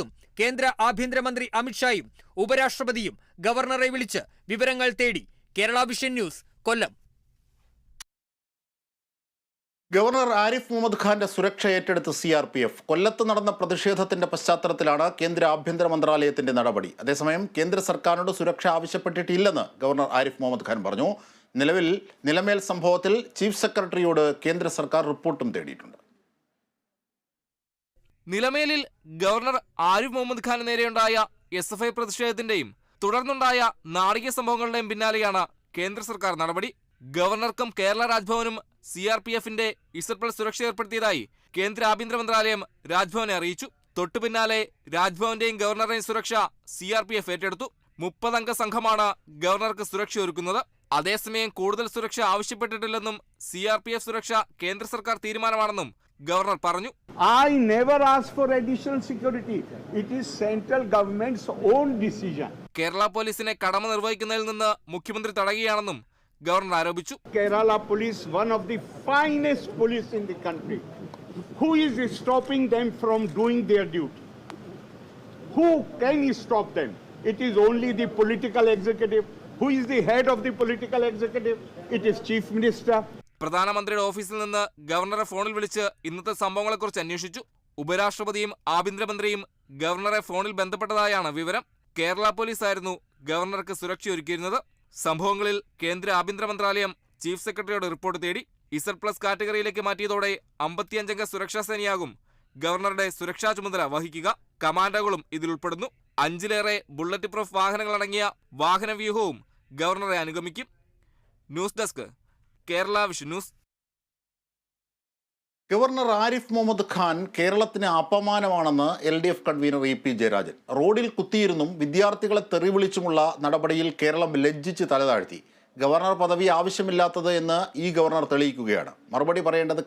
പോലീസും കേന്ദ്ര ആഭ്യന്തരമന്ത്രി അമിത്ഷായും ഉപരാഷ്ട്രപതിയും ഗവർണറെ വിളിച്ച് വിവരങ്ങൾ തേടി. Kerala vision news Kollam. Governor Arif Muhammad ഖാന്റെ സുരക്ഷ ഏറ്റെടുത്ത് സി ആർ പി എഫ്. കൊല്ലത്ത് നടന്ന പ്രതിഷേധത്തിന്റെ പശ്ചാത്തലത്തിലാണ് കേന്ദ്ര ആഭ്യന്തര മന്ത്രാലയത്തിന്റെ നടപടി. അതേസമയം കേന്ദ്ര സർക്കാരിനോട് സുരക്ഷ ആവശ്യപ്പെട്ടിട്ടില്ലെന്ന് ഗവർണർ ആരിഫ് മുഹമ്മദ് ഖാൻ പറഞ്ഞു. നിലവിൽ നിലമേൽ സംഭവത്തിൽ ചീഫ് സെക്രട്ടറിയോട് കേന്ദ്ര സർക്കാർ റിപ്പോർട്ടും തേടിയിട്ടുണ്ട്. നിലമേലിൽ ഗവർണർ ആരിഫ് മുഹമ്മദ് ഖാന് നേരെയുണ്ടായ എസ് എഫ് ഐ പ്രതിഷേധത്തിന്റെയും തുടർന്നുണ്ടായ നാടകീയ സംഭവങ്ങളുടെയും പിന്നാലെയാണ് കേന്ദ്ര സർക്കാർ നടപടി. ഗവർണർക്കും കേരള രാജ്ഭവനും സി ആർ പി എഫിന്റെ ഇസപ്പൽ സുരക്ഷ ഏർപ്പെടുത്തിയതായി കേന്ദ്ര ആഭ്യന്തര മന്ത്രാലയം രാജ്ഭവനെ അറിയിച്ചു. തൊട്ടു പിന്നാലെ രാജ്ഭവന്റെയും ഗവർണറുടെയും സുരക്ഷ സി ആർ പി എഫ് ഏറ്റെടുത്തു. മുപ്പതംഗ സംഘമാണ് ഗവർണർക്ക് സുരക്ഷ ഒരുക്കുന്നത്. അതേസമയം കൂടുതൽ സുരക്ഷ ആവശ്യപ്പെട്ടിട്ടില്ലെന്നും സി ആർ പി എഫ് സുരക്ഷ കേന്ദ്ര സർക്കാർ തീരുമാനമാണെന്നും ഗവർണർ പറഞ്ഞു. I never asked for additional security. It is central government's own decision. Kerala പോലീസിനെ കടമ നിർവഹിക്കുന്നതിൽ നിന്ന് മുഖ്യമന്ത്രി തടയുകയാണെന്നും ഗവർണർ ആരോപിച്ചു Kerala police, one of the finest police in the country. Who is stopping them from doing their duty? Who can stop them? It is only the political executive. Who is the head of the political executive? It is chief minister. പ്രധാനമന്ത്രിയുടെ ഓഫീസിൽ നിന്ന് ഗവർണറെ ഫോണിൽ വിളിച്ച് ഇന്നത്തെ സംഭവങ്ങളെക്കുറിച്ച് അന്വേഷിച്ചു. ഉപരാഷ്ട്രപതിയും ആഭ്യന്തരമന്ത്രിയും ഗവർണറെ ഫോണിൽ ബന്ധപ്പെട്ടതായാണ് വിവരം. കേരള പോലീസ് പോലീസായിരുന്നു ഗവർണർക്ക് സുരക്ഷയൊരുക്കിയിരുന്നത്. സംഭവങ്ങളിൽ കേന്ദ്ര ആഭ്യന്തര മന്ത്രാലയം ചീഫ് സെക്രട്ടറിയോട് റിപ്പോർട്ട് തേടി. ഇസഡ് പ്ലസ് കാറ്റഗറിയിലേക്ക് മാറ്റിയതോടെ അമ്പത്തിയഞ്ചംഗ സുരക്ഷാ സേനയാകും ഗവർണറുടെ സുരക്ഷാ ചുമതല വഹിക്കുക. കമാൻഡോകളും ഇതിൽ ഉൾപ്പെടുന്നു. അഞ്ചിലേറെ ബുള്ളറ്റ് പ്രൂഫ് വാഹനങ്ങളടങ്ങിയ വാഹനവ്യൂഹവും ഗവർണറെ അനുഗമിക്കും. News desk Kerala vision news. Governor Arif Muhammad Khan കേരളത്തിന് അപമാനമാണെന്ന് L D F convener E P Jayarajan. റോഡിൽ കുത്തിയിരുന്നും വിദ്യാർത്ഥികളെ തെറിവിളിച്ചുമുള്ള നടപടിയിൽ കേരളം ലജ്ജിച്ച് തലതാഴ്ത്തി. ഗവർണർ പദവി ആവശ്യമില്ലാത്തത് എന്ന് ഈ ഗവർണർ തെളിയിക്കുകയാണ്. മറുപടി പറയേണ്ടത്